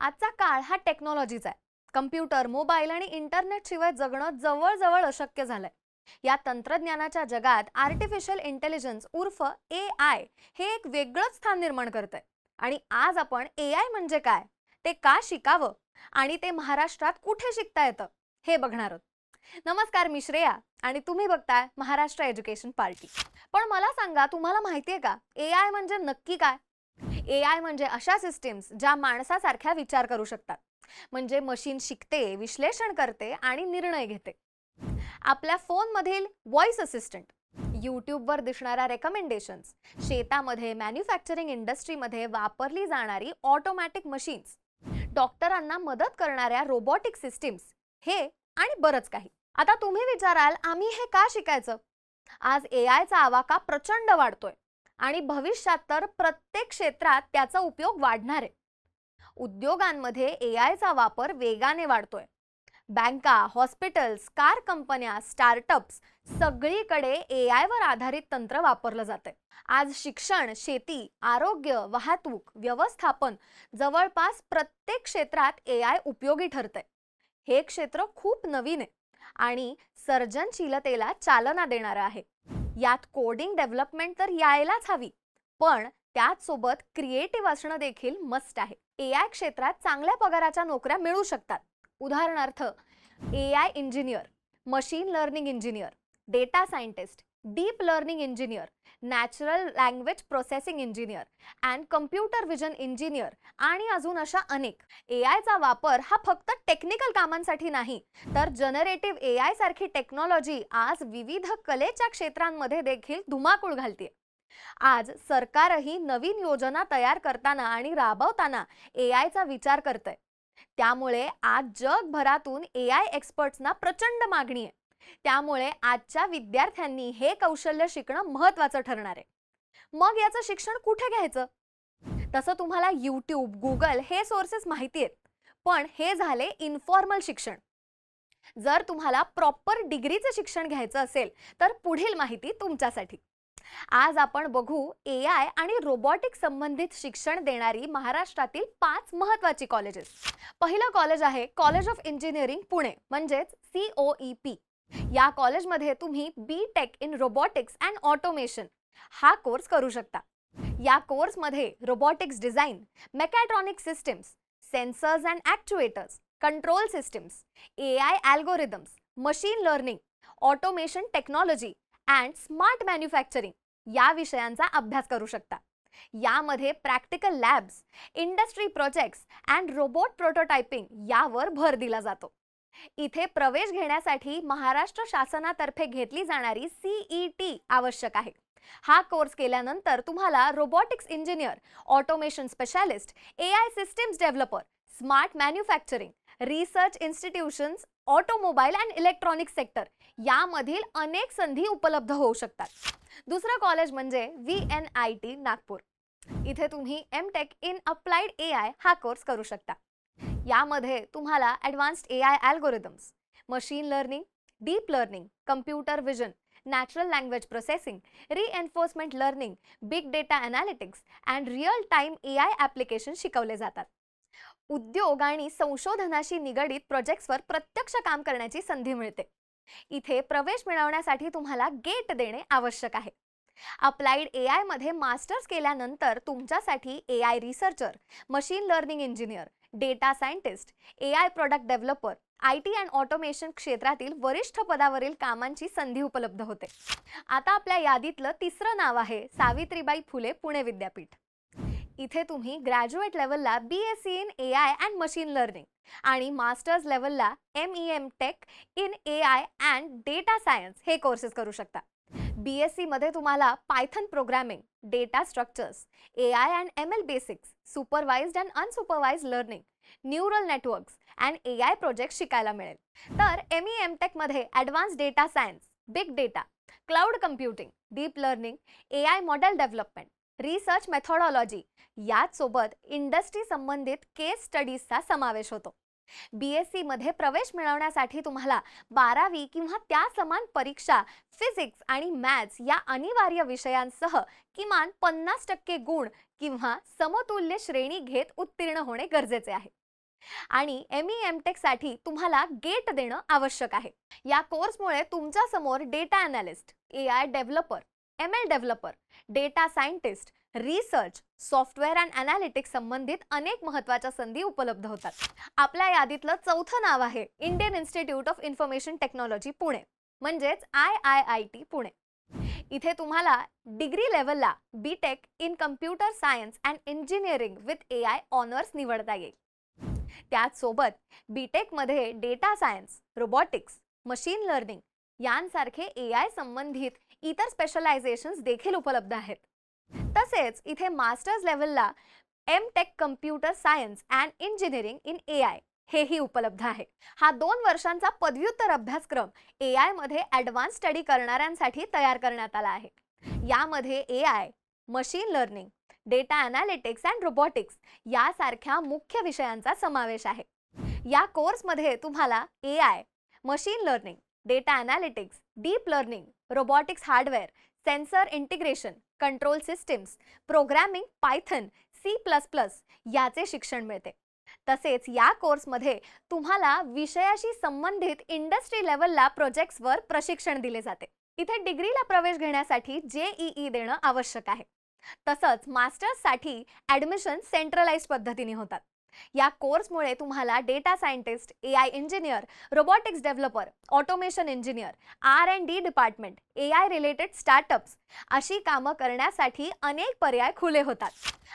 आजचा काळ हा टेक्नॉलॉजीचा आहे. कम्प्युटर मोबाईल आणि इंटरनेट शिवाय जगणं जवळजवळ अशक्य झालंय. या तंत्रज्ञानाच्या जगात आर्टिफिशियल इंटेलिजन्स उर्फ ए आय हे एक वेगळंच स्थान निर्माण करतंय. आणि आज आपण ए आय म्हणजे काय? ते का शिकावं? आणि ते महाराष्ट्रात कुठे शिकता येतं? हे बघणार आहोत. नमस्कार मी श्रेया आणि तुम्ही बघताय महाराष्ट्र एज्युकेशन पार्टी. पण मला सांगा तुम्हाला माहितीये का? ए आय म्हणजे नक्की काय? ए आय म्हणजे अशा सिस्टीम्स ज्या माणसासारख्या विचार करू शकतात. म्हणजे मशीन शिकते विश्लेषण करते आणि निर्णय घेते. आपल्या फोनमधील व्हॉइस असिस्टंट यूट्यूबवर दिसणाऱ्या रेकमेंडेशन्स शेतामध्ये मॅन्युफॅक्चरिंग इंडस्ट्रीमध्ये वापरली जाणारी ऑटोमॅटिक मशीन्स डॉक्टरांना मदत करणाऱ्या रोबोटिक सिस्टीम्स हे आणि बरंच काही. आता तुम्ही विचाराल आम्ही हे का शिकायचं? आज ए आयचा आवाका प्रचंड वाढतोय. आणि भविष्यात तर प्रत्येक क्षेत्रात त्याचा उपयोग वाढणार आहे. उद्योगांमध्ये ए आयचा वापर वेगाने वाढतोय. बँका हॉस्पिटल्स कार कंपन्या स्टार्टअप्स सगळीकडे ए वर आधारित तंत्र वापरलं जातंय. आज शिक्षण शेती आरोग्य वाहतूक व्यवस्थापन जवळपास प्रत्येक क्षेत्रात ए आय उपयोगी ठरतंय. हे क्षेत्र खूप नवीन आहे आणि सर्जनशीलतेला चालना देणारं आहे. यात कोडिंग डेव्हलपमेंट तर यायलाच हवी. पण त्याचसोबत क्रिएटिव्ह असणं देखील मस्ट आहे. ए आय क्षेत्रात चांगल्या पगाराच्या नोकऱ्या मिळू शकतात. उदाहरणार्थ A I engineer machine learning engineer data scientist deep learning engineer natural language processing engineer and computer vision engineer आणि अजून अशा अनेक. ए आयचा वापर हा फक्त टेक्निकल कामांसाठी नाही तर जनरेटिव्ह ए आय सारखी टेक्नॉलॉजी आज विविध कलेच्या क्षेत्रांमध्ये देखील धुमाकूळ घालते आज सरकारही नवीन योजना तयार करताना आणि राबवताना ए आयचा विचार करतंय. त्यामुळे आज जगभरातून ए आय एक्सपर्ट्सना प्रचंड मागणी आहे त्यामुळे आजच्या विद्यार्थ्यांनी हे कौशल्य शिकणं महत्वाचं ठरणार आहे. मग याचं शिक्षण कुठे घ्यायचं? तसं तुम्हाला यूट्यूब गुगल हे सोर्सेस माहिती आहेत. पण हे झाले इन्फॉर्मल शिक्षण. जर तुम्हाला प्रॉपर डिग्रीचं शिक्षण घ्यायचं असेल तर पुढील माहिती तुमच्यासाठी. आज आपण बघू ए आय आणि रोबोटिक संबंधित शिक्षण देणारी महाराष्ट्रातील पाच महत्वाची कॉलेजेस पहिलं कॉलेज आहे कॉलेज ऑफ इंजिनिअरिंग पुणे म्हणजेच सीओई पी या कॉलेजमध्ये तुम्ही B tech in robotics and automation हा कोर्स करू शकता. या कोर्समध्ये robotics design mechatronic systems sensors and actuators control systems A I algorithms machine learning automation technology and smart manufacturing या विषयांचा अभ्यास करू शकता. यामध्ये practical labs industry projects and robot prototyping यावर भर दिला जातो. इथे प्रवेश घेण्यासाठी महाराष्ट्र शासनातर्फे घेतली जाणारी सीई टी आवश्यक आहे. हा कोर्स केल्यानंतर तुम्हाला robotics engineer automation specialist A I systems developer smart manufacturing research institutions automobile and electronic sector यामधील अनेक संधी उपलब्ध होऊ शकतात. दुसरं कॉलेज म्हणजे V N I T Nagpur. इथे तुम्ही M tech in applied A I हा कोर्स करू शकता. यामध्ये तुम्हाला advanced A I algorithms machine learning deep learning computer vision natural language processing reinforcement learning big data analytics and real time A I application शिकवले जातात. उद्योग आणि संशोधनाशी निगडीत प्रोजेक्ट्सवर प्रत्यक्ष काम करण्याची संधी मिळते. इथे प्रवेश मिळवण्यासाठी तुम्हाला गेट देणे आवश्यक आहे. अप्लाइड ए मध्ये मास्टर्स केल्यानंतर तुमच्यासाठी A I researcher machine learning engineer data scientist A I product developer I T and automation क्षेत्रातील वरिष्ठ पदावरील कामांची संधी उपलब्ध होते. आता आपल्या यादीतलं तिसरं नाव आहे सावित्रीबाई फुले पुणे विद्यापीठ. इथे तुम्ही ग्रॅज्युएट लेवलला B S C in A I and machine learning आणि मास्टर्स लेवलला M E M tech in A I and data science हे कोर्सेस करू शकता. बी एस सीमध्ये तुम्हाला python programming data structures A I and M L basics supervised and unsupervised learning neural networks and A I project शिकायला मिळेल. तर M E M टेकमध्ये advance data science big data cloud computing deep learning A I model development research methodology याचसोबत industry संबंधित case स्टडीजचा समावेश होतो. बी S सीमध्ये प्रवेश मिळवण्यासाठी तुम्हाला बारावी किंवा त्या समान परीक्षा फिजिक्स आणि मॅथ्स या अनिवार्य विषयांसह किमान पन्नास टक्के गुण किंवा समतुल्य श्रेणी घेत उत्तीर्ण होणे गरजेचे आहे. आणि एम ई एमसाठी तुम्हाला गेट देणं आवश्यक आहे. या कोर्समुळे तुमच्यासमोर data analyst A I developer M L developer data scientist research software and analytics संबंधित अनेक महत्त्वाच्या संधी उपलब्ध होतात. आपल्या यादीतलं चौथं नाव आहे Indian Institute of Information Technology Pune. म्हणजेच I I I T Pune. इथे तुम्हाला डिग्री लेवलला B tech in computer science and engineering with A I honours निवडता येईल. त्याचसोबत बी टेकमध्ये data science robotics machine learning यांसारखे ए आय संबंधित इतर स्पेशलायझेशन्स देखील उपलब्ध आहेत. तसेच इथे मास्टर्स लेवलला M tech computer science and engineering in A I हेही उपलब्ध आहे. हा दोन वर्षांचा पदव्युत्तर अभ्यासक्रम ए आयमध्ये ॲडव्हान्स स्टडी करणाऱ्यांसाठी तयार करण्यात आला आहे. यामध्ये A I machine learning data analytics and robotics यासारख्या मुख्य विषयांचा समावेश आहे. या कोर्समध्ये तुम्हाला A I machine learning data analytics deep learning robotics hardware sensor integration control systems programming python C plus plus याचे शिक्षण मिळते. तसेच या कोर्समध्ये तुम्हाला विषयाशी संबंधित इंडस्ट्री लेवलला प्रोजेक्ट्सवर प्रशिक्षण दिले जाते. इथे डिग्रीला प्रवेश घेण्यासाठी जेईई देणं आवश्यक आहे. तसंच मास्टर्ससाठी ॲडमिशन सेंट्रलाइज पद्धतीने होतात. या कोर्समुळे तुम्हाला data scientist A I engineer robotics developer automation engineer R and D department A I related startups अशी कामं करण्यासाठी अनेक पर्याय खुले होतात.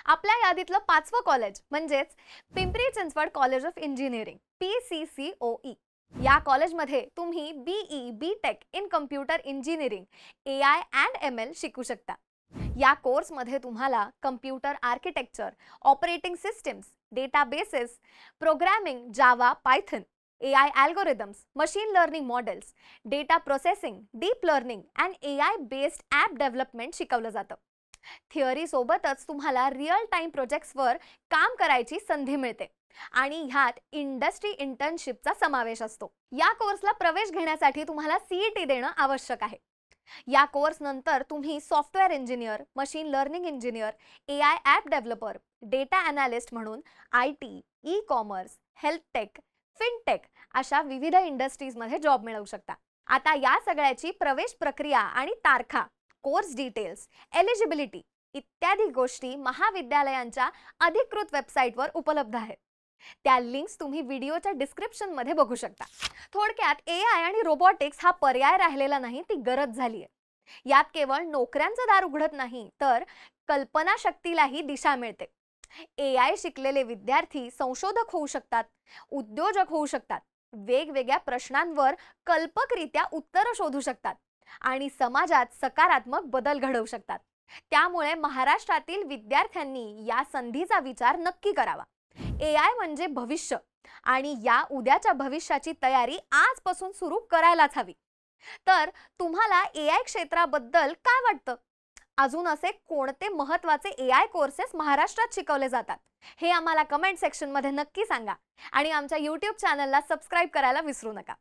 आपल्या यादीतलं पाचवं कॉलेज म्हणजेच Pimpri Chinchwad college of engineering P C C O E या कॉलेजमध्ये तुम्ही BE B tech in computer engineering A I and M L शिकू शकता. या कोर्समध्ये तुम्हाला computer architecture operating systems databases programming java python A I algorithms machine learning models data processing deep learning and A I based app development शिकवलं जातं. Theory सोबतच तुम्हाला real time प्रोजेक्ट्सवर काम करायची संधी मिळते आणि ह्यात इंडस्ट्री इंटर्नशिपचा समावेश असतो. या कोर्सला प्रवेश घेण्यासाठी तुम्हाला सीईटी देणं आवश्यक आहे. या कोर्स नंतर तुम्ही software engineer machine learning engineer A I app developer data analyst म्हणून I T E commerce health tech fintech अशा विविध इंडस्ट्रीजमध्ये जॉब मिळवू शकता. आता या सगळ्याची प्रवेश प्रक्रिया आणि तारखा कोर्स डिटेल्स एलिजिबिलिटी इत्यादी गोष्टी महाविद्यालयांच्या अधिकृत वेबसाईटवर उपलब्ध आहेत. त्या लिंक्स तुम्ही व्हिडिओच्या डिस्क्रिप्शनमध्ये बघू शकता. थोडक्यात ए आय आणि रोबोटिक्स हा पर्याय राहिलेला नाही ती गरज झाली आहे यात केवळ नोकऱ्यांचं दार उघडत नाही तर कल्पनाशक्तीलाही दिशा मिळते. ए आय शिकलेले विद्यार्थी संशोधक होऊ शकतात उद्योजक होऊ शकतात वेगवेगळ्या प्रश्नांवर कल्पकरित्या उत्तरं शोधू शकतात आणि समाजात सकारात्मक बदल घडवू शकतात. त्यामुळे महाराष्ट्रातील विद्यार्थ्यांनी या संधीचा विचार नक्की करावा. ए आय म्हणजे भविष्य. आणि या उद्याच्या भविष्याची तयारी आजपासून सुरू करायलाच हवी. तर तुम्हाला ए आय क्षेत्राबद्दल काय वाटतं? अजून असे कोणते महत्त्वाचे ए आय कोर्सेस महाराष्ट्रात शिकवले जातात? हे आम्हाला कमेंट सेक्शनमध्ये नक्की सांगा. आणि आमच्या यूट्यूब चॅनलला सबस्क्राईब करायला विसरू नका.